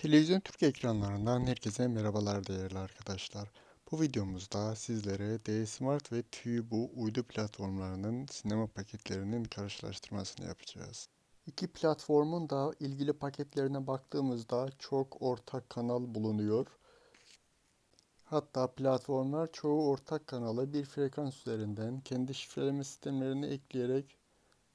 Televizyon Türk ekranlarından herkese merhabalar değerli arkadaşlar. Bu videomuzda sizlere D-Smart ve TÜYBU uydu platformlarının sinema paketlerinin karşılaştırmasını yapacağız. İki platformun da ilgili paketlerine baktığımızda çok ortak kanal bulunuyor. Hatta platformlar çoğu ortak kanala bir frekans üzerinden kendi şifreleme sistemlerini ekleyerek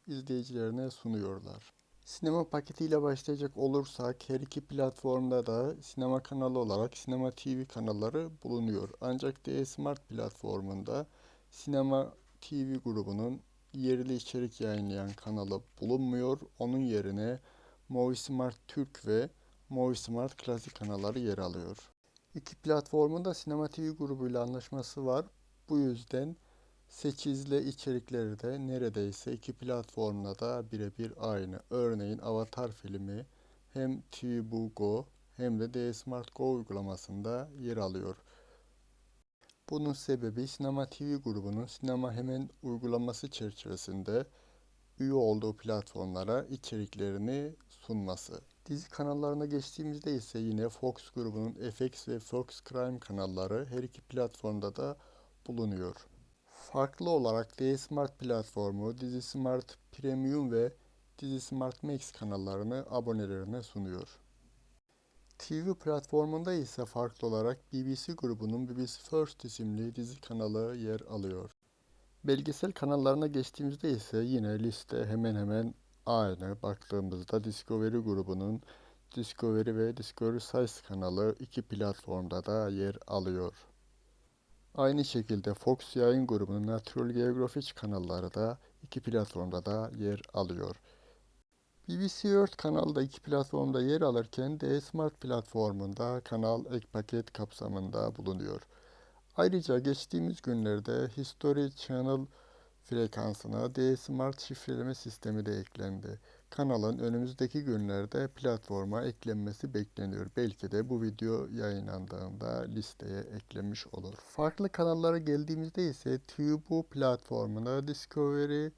izleyicilerine sunuyorlar. Sinema paketiyle başlayacak olursak her iki platformda da sinema kanalı olarak Sinema TV kanalları bulunuyor. Ancak D-Smart platformunda Sinema TV grubunun yerli içerik yayınlayan kanalı bulunmuyor. Onun yerine Movi Smart Türk ve Movi Smart Klasik kanalları yer alıyor. İki platformun da Sinema TV grubuyla anlaşması var. Bu yüzden Seçizle içerikleri de neredeyse iki platformda da birebir aynı. Örneğin Avatar filmi hem TVBU Go hem de D-Smart Go uygulamasında yer alıyor. Bunun sebebi Sinema TV grubunun Sinema Hemen uygulaması çerçevesinde üye olduğu platformlara içeriklerini sunması. Dizi kanallarına geçtiğimizde ise yine Fox grubunun FX ve Fox Crime kanalları her iki platformda da bulunuyor. Farklı olarak D-Smart platformu Dizi Smart Premium ve Dizi Smart Max kanallarını abonelerine sunuyor. TV platformunda ise farklı olarak BBC grubunun BBC First isimli dizi kanalı yer alıyor. Belgesel kanallarına geçtiğimizde ise yine liste hemen hemen aynı. Baktığımızda Discovery grubunun Discovery ve Discovery Size kanalı iki platformda da yer alıyor. Aynı şekilde Fox yayın grubunun Natural Geographic kanalları da iki platformda da yer alıyor. BBC Earth kanalı da iki platformda yer alırken D-Smart platformunda kanal ek paket kapsamında bulunuyor. Ayrıca geçtiğimiz günlerde History Channel frekansına D-Smart şifreleme sistemi de eklendi. Kanalın önümüzdeki günlerde platforma eklenmesi bekleniyor. Belki de bu video yayınlandığında listeye eklenmiş olur. Farklı kanallara geldiğimizde ise TVBU platformuna Discovery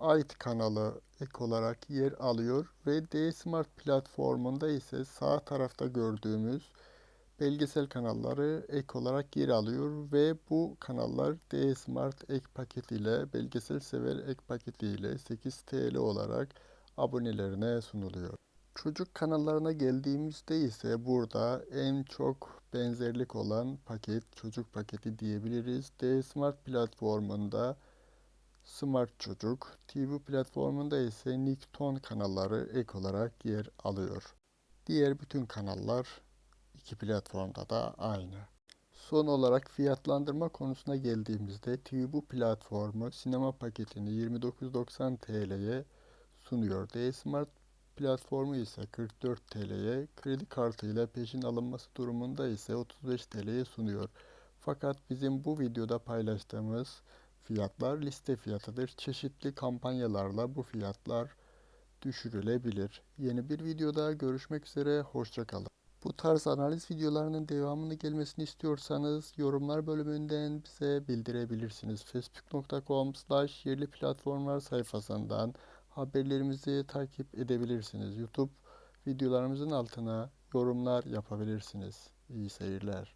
Ait kanalı ek olarak yer alıyor ve D-Smart platformunda ise sağ tarafta gördüğümüz belgesel kanalları ek olarak yer alıyor ve bu kanallar D-Smart ek paketiyle belgesel sever ek paketiyle 8 TL olarak abonelerine sunuluyor. Çocuk kanallarına geldiğimizde ise burada en çok benzerlik olan paket çocuk paketi diyebiliriz. D-Smart platformunda Smart Çocuk, TV platformunda ise Nikton kanalları ek olarak yer alıyor. Diğer bütün kanallar iki platformda da aynı. Son olarak fiyatlandırma konusuna geldiğimizde TV platformu sinema paketini 29.90 TL'ye sunuyor. D-Smart platformu ise 44 TL'ye, kredi kartıyla peşin alınması durumunda ise 35 TL'ye sunuyor. Fakat bizim bu videoda paylaştığımız fiyatlar liste fiyatıdır. Çeşitli kampanyalarla bu fiyatlar düşürülebilir. Yeni bir videoda görüşmek üzere, hoşçakalın. Bu tarz analiz videolarının devamını gelmesini istiyorsanız yorumlar bölümünden bize bildirebilirsiniz. facebook.com slash yerli platformlar sayfasından haberlerimizi takip edebilirsiniz. YouTube videolarımızın altına yorumlar yapabilirsiniz. İyi seyirler.